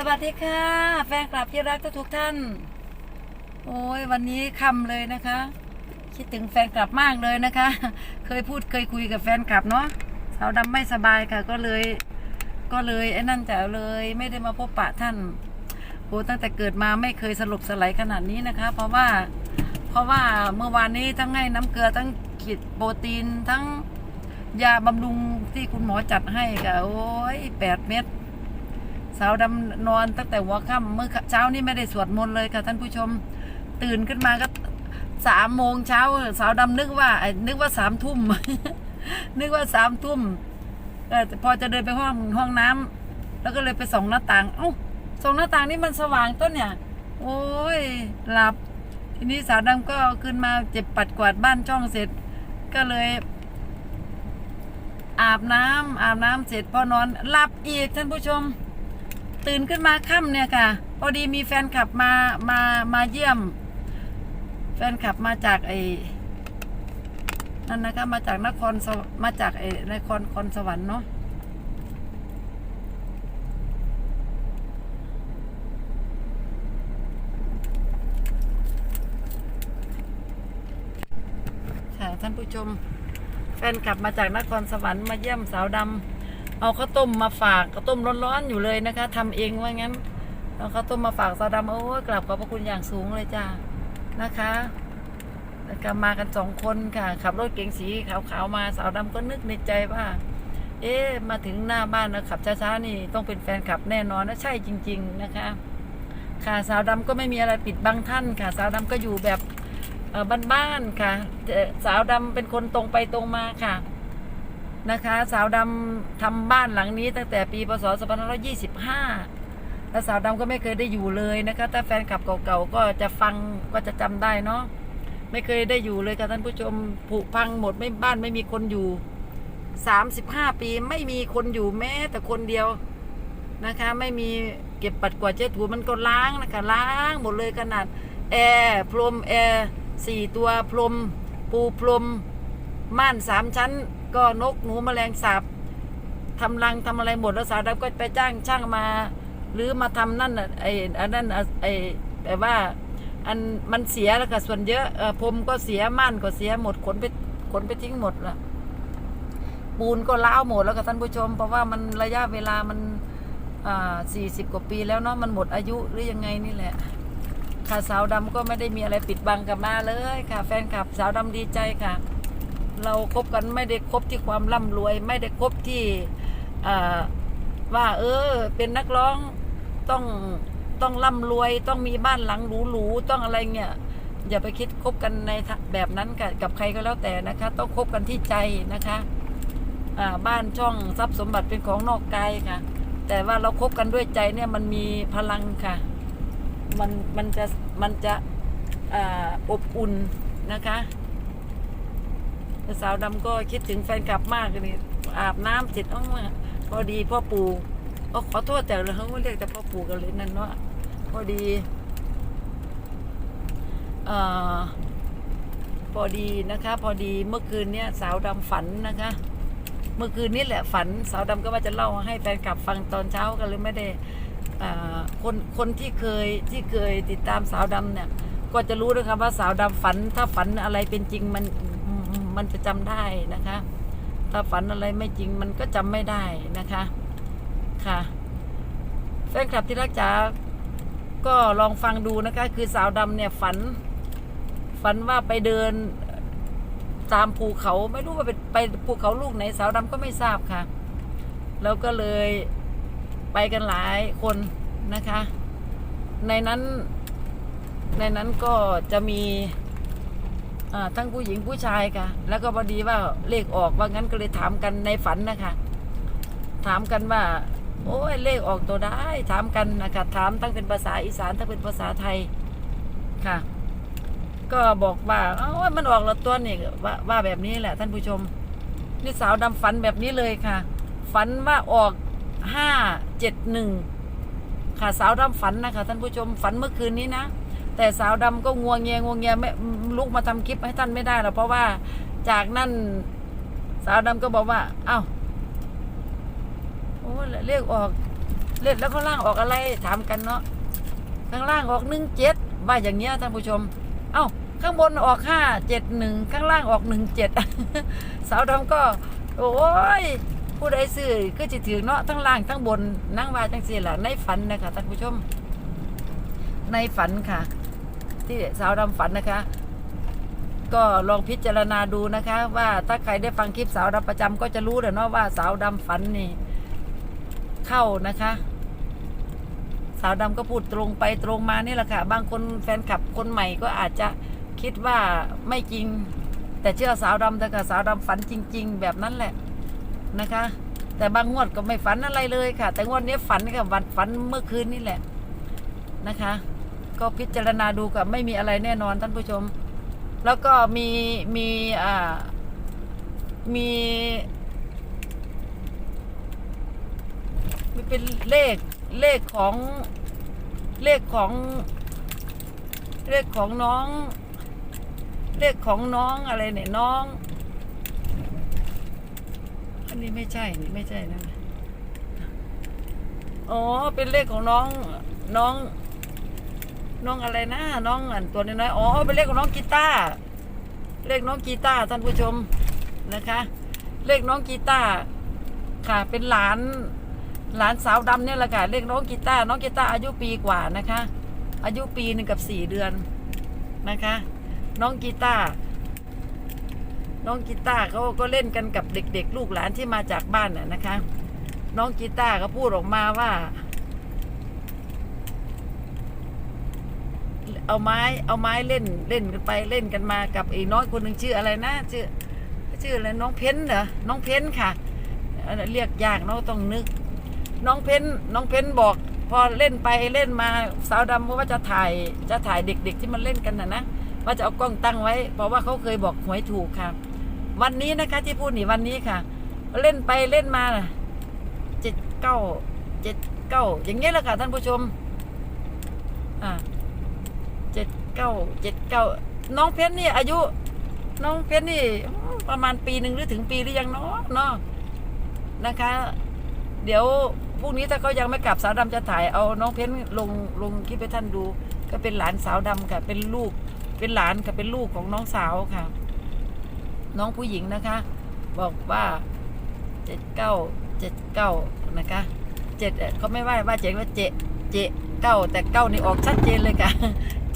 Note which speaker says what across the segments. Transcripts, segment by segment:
Speaker 1: สวัสดีค่ะ แฟนคลับที่รักทุกท่าน โอ้ยวันนี้คำเลยนะคะ คิดถึงแฟนคลับมากเลยนะคะ เคยพูดเคยคุยกับแฟนคลับเนาะสาวดำไม่สบายค่ะ ก็เลย ก็เลยไอ้นั่นจะเลย ไม่ได้มาพบปะท่านโอ้ตั้งแต่เกิดมาไม่เคยสลบสลายขนาดนี้นะคะ เพราะว่า เพราะว่าเมื่อวานนี้ทั้งให้น้ำเกลือทั้งขีดโปรตีนทั้งยาบำรุงที่คุณหมอจัดให้ค่ะโอ้ยแปดเม็ด สาวดำนอนตั้งแต่หัวค่ำเมื่อเช้านี้ไม่ได้สวดมนต์เลยค่ะท่านผู้ชม ตื่นขึ้นมาก็สามโมงเช้า สาวดำนึกว่านึกว่าสามทุ่มนึกว่าสามทุ่มอพอจะเดินไปห้องห้องน้ำแล้วก็เลยไปส่องหน้าต่าง เอ้าส่องหน้าต่างนี่มันสว่างต้นเนี่ย โอ้ยหลับ ทีนี้สาวดำก็ขึ้นมาเจ็บปัดกวาดบ้านช่องเสร็จ ก็เลย อาบน้ำอาบน้ำเสร็จพอนอนหลับอีกท่านผู้ชม ตื่นขึ้นมาค่ำเนี่ยค่ะ พอดีมีแฟนคลับมามามาเยี่ยม แฟนคลับมาจากไอ้นั่นนะคะมาจากนครมาจากไอ้นครคอนสวรรค์เนาะค่ะท่านผู้ชม แฟนคลับมาจากนครสวรรค์มาเยี่ยมสาวดำ เอาข้าวต้มมาฝากข้าวต้มร้อนๆอยู่เลยนะคะทำเองว่างั้นเอาข้าวต้มมาฝากสาวดำโอ้ยกลับขอบพระคุณอย่างสูงเลยจ้านะคะแล้วก็มากันสองคนค่ะขับรถเก๋งสีขาวๆมาสาวดำก็นึกในใจว่า เอ๊ะมาถึงหน้าบ้านนะขับช้าๆนี่ต้องเป็นแฟนคลับแน่นอนนะใช่จริง ๆนะคะ ค่ะสาวดำก็ไม่มีอะไรปิดบังท่านค่ะ สาวดำก็อยู่แบบเออบ้านๆค่ะ สาวดำเป็นคนตรงไปตรงมาค่ะ นะคะ สาวดำทำบ้านหลังนี้ตั้งแต่ปีพศ2525แล้วสาวดำก็ไม่เคยได้อยู่เลยนะคะ ถ้าแฟนคลับเก่าๆก็จะฟังก็จะจำได้เนาะไม่เคยได้อยู่เลยค่ะท่านผู้ชมผุพังหมดไม่บ้านไม่มีคนอยู่ 35 ปีไม่มีคนอยู่แม้แต่คนเดียวนะคะ ไม่มีเก็บปัดกวาดเช็ดถูมันก็ล้างนะคะล้างหมดเลยขนาดแอร์พรมแอร์สี่ตัวพรม ปูพรมม่านสามชั้น ก็นกหนูแมลงสาบทำรังทำอะไรหมดแล้วสาวดำก็ไปจ้างช่างมา หรือมาทำนั่นน่ะไอ้อันนั้นน่ะไอ้แต่ว่าอันมันเสียแล้วก็ส่วนเยอะพรมก็เสียม่านก็เสียหมดขนไปขนไปทิ้งหมดละปูนก็ล้าวหมดแล้วก็ท่านผู้ชม เพราะว่ามันระยะเวลามันอ่าสี่สิบกว่าปีแล้วเนาะมันหมดอายุหรือยังไงนี่แหละ ค่ะสาวดำก็ไม่ได้มีอะไรปิดบังกับมาเลยค่ะ แฟนคลับสาวดำดีใจค่ะ เราคบกันไม่ได้คบที่ความร่ำรวย ไม่ได้คบที่ว่า เออ เป็นนักร้องต้องต้องร่ำรวย ต้องมีบ้านหลังหรูๆต้องอะไรเงี้ยอย่าไปคิดคบกันในแบบนั้นกับกับใครก็แล้วแต่นะคะ ต้องคบกันที่ใจนะคะบ้านช่องทรัพย์สมบัติเป็นของนอกกายค่ะ แต่ว่าเราคบกันด้วยใจเนี่ยมันมีพลังค่ะ มันมันจะมันจะออบอุ่นนะคะ สาวดำก็คิดถึงแฟนคลับมากเลยอาบน้ำเสร็จอ้อมาพอดีพ่อปู่ก็ขอโทษแต่เราเขาเรียกแต่พ่อปู่กันเลยนั่นเนาะพอดีเอ่อพอดีนะคะ พอดีเมื่อคืนเนี้ยสาวดำฝันนะคะ เมื่อคืนนี้แหละฝัน สาวดำก็ว่าจะเล่าให้แฟนคลับฟังตอนเช้ากันเลยไม่ได้อ่าคนคนที่เคยที่เคยติดตามสาวดำเนี่ย ก็จะรู้นะครับว่าสาวดำฝันถ้าฝันอะไรเป็นจริงมัน มันจะจำได้นะคะ ถ้าฝันอะไรไม่จริงมันก็จำไม่ได้นะคะค่ะแฟนคลับที่รักจ๋าก็ลองฟังดูนะคะ คือสาวดำเนี่ยฝัน ฝันว่าไปเดินตามภูเขาไม่รู้ว่าไปไปภูเขาลูกไหนสาวดำก็ไม่ทราบค่ะ แล้วก็เลยไปกันหลายคนนะคะ ในนั้นในนั้นก็จะมี ทั้งผู้หญิงผู้ชายค่ะ แล้วก็พอดีว่าเลขออกว่างั้นก็เลยถามกันในฝันนะคะ ถามกันว่า โอ้ยเลขออกตัวได้ ถามกันนะคะถามทั้งเป็นภาษาอีสานทั้งเป็นภาษาไทยค่ะ ก็บอกว่าเอ้ามันออกล้วตัวนี่ว่าว่าแบบนี้แหละ ท่านผู้ชมนี่สาวดำฝันแบบนี้เลยค่ะ ฝันว่าออกห้าเจ็ดหนึ่งค่ะสาวดำฝันนะคะท่านผู้ชมฝันเมื่อคืนนี้นะแต่สาวดำก็งัวงเงียงัวงเงียไม่ ลุกมาทำคลิปให้ท่านไม่ได้หรอกเพราะว่าจากนั้นสาวดำก็บอกว่า เอ้าโอ้เรียกออกเล่นแล้วข้างล่างออกอะไรถามกันเนาะข้างล่างออกหนึ่งเจ็ดว่าอย่างเงี้ยท่านผู้ชม เอ้าข้างบนออกห้าเจ็ดหนึ่งข้างล่างออกหนึ่งเจ็ดสาวดำก็ โอ้ยผู้ใดซื้อก็จะถือเนาะทั้งล่างทั้งบนนั่งว่าจังสี่แหละในฝันนะคะท่านผู้ชม ในฝันค่ะ ที่สาวดำฝันนะคะ ก็ลองพิจารณาดูนะคะ ว่าถ้าใครได้ฟังคลิปสาวดำประจำก็จะรู้แหละเนาะว่าสาวดำฝันนี่ เข้านะคะ สาวดำก็พูดตรงไปตรงมานี่แหละค่ะ บางคนแฟนคลับคนใหม่ก็อาจจะคิดว่าไม่จริง แต่เชื่อสาวดำแต่ค่ะสาวดำฝันจริง ๆ แบบนั้นแหละนะคะ แต่บางงวดก็ไม่ฝันอะไรเลยค่ะ แต่งวดนี้ฝันค่ะวันฝันเมื่อคืนนี่แหละนะคะ ก็พิจารณาดูกับไม่มีอะไรแน่นอนท่านผู้ชม แล้วก็มีมีอ่ามีมีเป็นเลขเลขของเลขของ เลขของน้อง เลขของน้องอะไรเนี่ยน้อง อันนี้ไม่ใช่นี่ไม่ใช่นะอ๋อเป็นเลขของน้องน้อง น้องอะไรนะน้องอันตัวน้อยๆอ๋อเป็นเลขของน้องกีตาร์เลขน้องกีตาร์ท่านผู้ชมนะคะ เลขน้องกีตาร์ค่ะเป็นหลานหลานสาวดำเนี่ยแหละค่ะเลขน้องกีตาร์น้องกีตาร์อายุปีกว่านะคะ อายุปีหนึ่งกับสี่เดือนนะคะ น้องกีตาร์น้องกีตาร์เขาก็เล่นกันกับเด็ก ๆ ลูกหลานที่มาจากบ้านน่ะนะคะ น้องกีตาร์ก็พูดออกมาว่า เอาไม้เอาไม้เล่นเล่นกันไปเล่นกันมากับไอ้น้อยคนหนึ่งชื่ออะไรนะชื่อชื่ออะไรน้องเพ้นเหรอน้องเพ้นค่ะ เรียกยากเนาะต้องนึก น้องเพ้นน้องเพ้นบอก พอเล่นไปเล่นมาสาวดำว่าจะถ่ายจะถ่ายเด็ก ๆ ที่มันเล่นกันนะนะว่าจะเอากล้องตั้งไว้ เพราะว่าเขาเคยบอกหวยถูกค่ะ วันนี้นะคะที่พูดนี่วันนี้ค่ะ เล่นไปเล่นมาเจ็ดเก้าเจ็ดเก้าอย่างเงี้ยแหละค่ะท่านผู้ชม อ่า เจ็ดเก้าเจ็ดเก้าน้องเพชรนี่อายุ น้องเพชรนี่ประมาณปีหนึ่งหรือถึงปีหรือยังเนาะเนาะนะคะ เดี๋ยวพรุ่งนี้ถ้าเขายังไม่กลับสาวดำจะถ่ายเอาน้องเพชรลงลงคลิปให้ท่านดู ก็เป็นหลานสาวดำค่ะเป็นลูก เป็นหลานค่ะเป็นลูกของน้องสาวค่ะ น้องผู้หญิงนะคะ บอกว่าเจ็ดเก้าเจ็ดเก้านะคะเจ็ดเขาไม่ว่าว่าเจ็ดว่าเจเจเก้าแต่เก้านี่ออกชัดเจนเลยค่ะ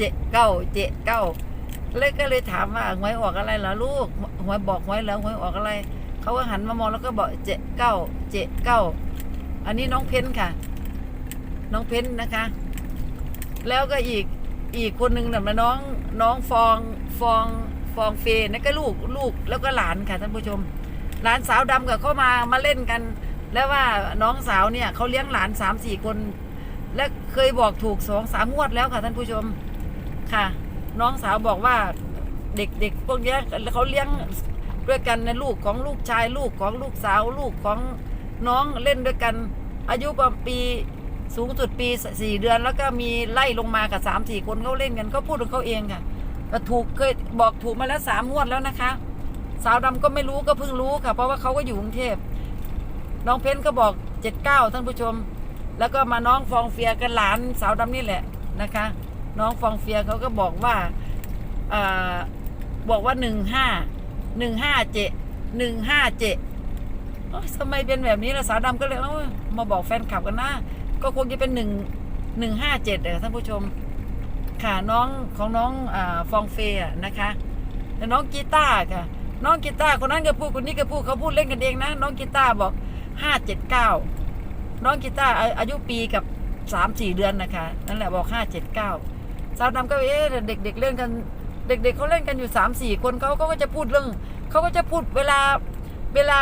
Speaker 1: เจเก้าเจเก้าเลยก็เลยถามว่าหวยออกอะไรเหรอลูกหวยบอกหวยแล้วหวยออกอะไรเขาก็หันมามองแล้วก็บอกเจเก้าเจเก้าอันนี้น้องเพ้นค่ะ น้องเพ้นนะคะ แล้วก็อีกอีกคนหนึ่งน่ะมาน้องน้องฟองฟองฟองเฟยนั่นก็ลูกลูกแล้วก็หลานค่ะท่านผู้ชม หลานสาวดำกับเขามามาเล่นกัน แล้วว่าน้องสาวเนี่ยเขาเลี้ยงหลานสามสี่คน และเคยบอกถูกสองสามงวดแล้วค่ะท่านผู้ชม ค่ะ น้องสาวบอกว่าเด็กๆพวกนี้เขาเลี้ยงด้วยกันในลูกของลูกชายลูกของลูกสาวลูกของน้องเล่นด้วยกัน อายุประมาณปีสูงสุดปีสี่เดือน แล้วก็มีไล่ลงมากับสามสี่คนเขาเล่นกันเขาพูดของเขาเองค่ะก็ถูกเคยบอกถูกมาแล้วสามงวดแล้วนะคะ สาวดำก็ไม่รู้ก็เพิ่งรู้ค่ะ เพราะว่าเขาก็อยู่กรุงเทพน้องเพ้นก็บอกเจ็ดเก้าท่านผู้ชม แล้วก็มาน้องฟองเฟียกันหลานสาวดำนี่แหละนะคะ น้องฟองเฟียเขาก็บอกว่าอ่าบอกว่าหนึ่งห้าหนึ่งห้าเจ็ดหนึ่งห้าเจ็ดทำไมเป็นแบบนี้ล่ะสาวดำก็เลยเอ้ามาบอกแฟนคลับกันนะก็คงจะเป็นหนึ่งหนึ่งห้าเจ็ดเออท่านผู้ชม ค่ะน้องของน้องอฟองเฟียนะคะแต่น้องกีตาร์ค่ะ น้องกีตาร์คนนั้นก็พูดคนนี้ก็พูดเขาพูดเล่นกันเองนะ น้องกีตาร์บอกห้าเจ็ดเก้าน้องกีตาร์อายุปีกับสามสี่เดือนนะคะนั่นแหละบอกห้าเจ็ดเก้า สาวดำก็เอ๊ะเด็กๆเล่นกัน เด็กๆเขาเล่นกันอยู่สามสี่คนเขาเขาก็จะพูดเรื่องเขาก็จะพูดเวลาเวลา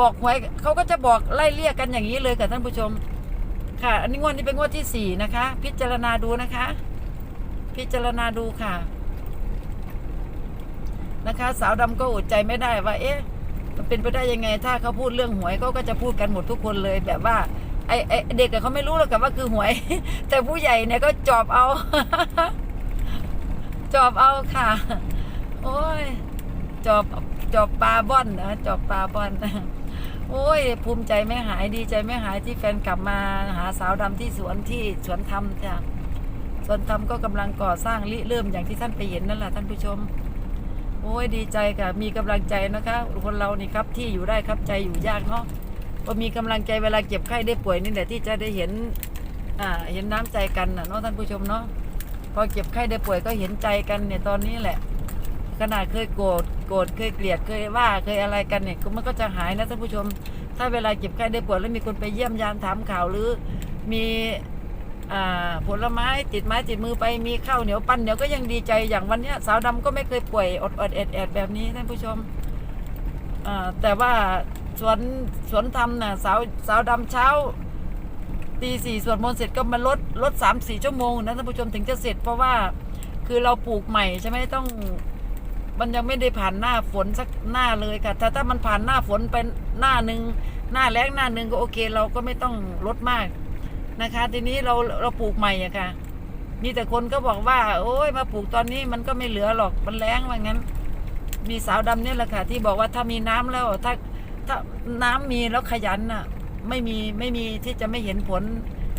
Speaker 1: บอกหวยเขาก็จะบอกไล่เรียกกันอย่างนี้เลยค่ะท่านผู้ชม ค่ะ อันนี้งวดนี้เป็นงวดที่สี่นะคะ พิจารณาดูนะคะ พิจารณาดูค่ะ นะคะ สาวดำก็อดใจไม่ได้ว่า เอ๊ะมันเป็นไปได้ยังไง ถ้าเขาพูดเรื่องหวยเขาก็จะพูดกันหมดทุกคนเลยแบบว่าไอ้ไอ้เด็กเขาไม่รู้หรอกกับว่าคือหวย แต่ผู้ใหญ่เนี่ยก็จอบเอา จอบเอาค่ะ โอ้ย จอบจอบปลาบ่อนนะจอบปลาบ่อนโอ้ย ภูมิใจไม่หายดีใจไม่หายที่แฟนกลับมาหาสาวดำที่สวนที่สวนธรรมจ้ะสวนธรรมก็กำลังก่อสร้างริเริ่มอย่างที่ท่านไปเห็นนั่นแหละท่านผู้ชม โอ้ยดีใจค่ะ มีกำลังใจนะคะ คนเรานี่ครับที่อยู่ได้ครับใจอยู่ยากเนาะพอมีกำลังใจเวลาเจ็บไข้ได้ป่วยนี่แหละที่จะได้เห็นอ่าเห็นน้ำใจกันนะเนาะท่านผู้ชมเนาะ พอเจ็บไข้ได้ป่วยก็เห็นใจกันเนี่ยตอนนี้แหละ ขนาดเคยโกรธโกรธเคยเกลียดเคยว่าเคยอะไรกันเนี่ยมันก็จะหายนะท่านผู้ชม ถ้าเวลาเจ็บไข้ได้ป่วยแล้วมีคนไปเยี่ยมยามถามข่าวหรือ มีผลไม้ติดไม้ติดมือไปมีข้าวเหนียวปั้นเหนียวก็ยังดีใจอย่างวันนี้สาวดำก็ไม่เคยป่วยอดอดแอดแอดแบบนี้ท่านผู้ชมแต่ว่าสวนสวนธรรมน่ะสาวสาวดำเช้า ตีสี่สวดมนต์เสร็จก็มาลดลดสามสี่ชั่วโมงนะท่านผู้ชมถึงจะเสร็จเพราะว่าคือเราปลูกใหม่ใช่ไหมต้อง มันยังไม่ได้ผ่านหน้าฝนสักหน้าเลยค่ะแต่ถ้ามันผ่านหน้าฝนเป็นหน้าหนึ่งหน้าแล้งหน้าหนึ่งก็โอเค เราก็ไม่ต้องลดมากนะคะ ทีนี้เราเราปลูกใหม่อะค่ะ มีแต่คนก็บอกว่า โอ้ยมาปลูกตอนนี้มันก็ไม่เหลือหรอกมันแล้งว่างั้น มีสาวดำเนี่ยแหละค่ะ ที่บอกว่าถ้ามีน้ำแล้วถ้าถ้าน้ำมีแล้วขยันน่ะ ไม่มีไม่มีที่จะไม่เห็นผล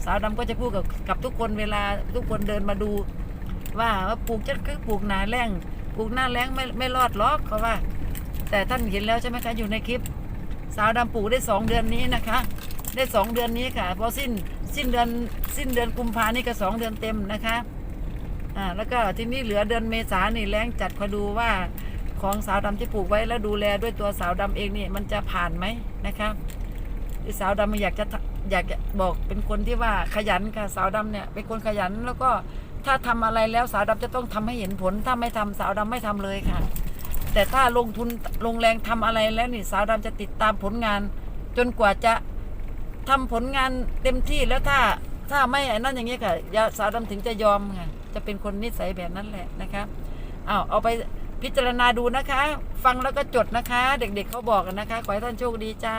Speaker 1: สาวดำก็จะพูดกับกับทุกคนเวลาทุกคนเดินมาดู ว่าว่าปลูกจะคือปลูกหนาแรงปลูกหน้าแรงไม่ไม่รอดหรอกเขาว่า แต่ท่านเห็นแล้วใช่ไหมคะอยู่ในคลิป สาวดำปลูกได้สองเดือนนี้นะคะ ได้สองเดือนนี้ค่ะพอสิ้นสิ้นเดือนสิ้นเดือนกุมภานี่ก็สองเดือนเต็มนะคะอ่าแล้วก็ทีนี้เหลือเดือนเมษานี่แรงจัดคอยดูว่าของสาวดำที่ปลูกไว้แล้วดูแลด้วยตัวสาวดำเองนี่มันจะผ่านไหมนะคะ สาวดำอยากจะอยากจะบอกเป็นคนที่ว่าขยันค่ะสาวดำเนี่ยเป็นคนขยันแล้วก็ถ้าทำอะไรแล้วสาวดำจะต้องทำให้เห็นผล ถ้าไม่ทำสาวดำไม่ทำเลยค่ะ แต่ถ้าลงทุนลงแรงทำอะไรแล้วนี่สาวดำจะติดตามผลงาน จนกว่าจะทำผลงานเต็มที่แล้วถ้าถ้าไม่ไอ้นั่นอย่างนี้ค่ะยาสาวดำถึงจะยอมค่ะจะเป็นคนนิสัยแบบนั้นแหละนะคะอ้าวเอาไปพิจารณาดูนะคะ ฟังแล้วก็จดนะคะ เด็กๆเขาบอกกันนะคะ ขอให้ท่านโชคดีจ้า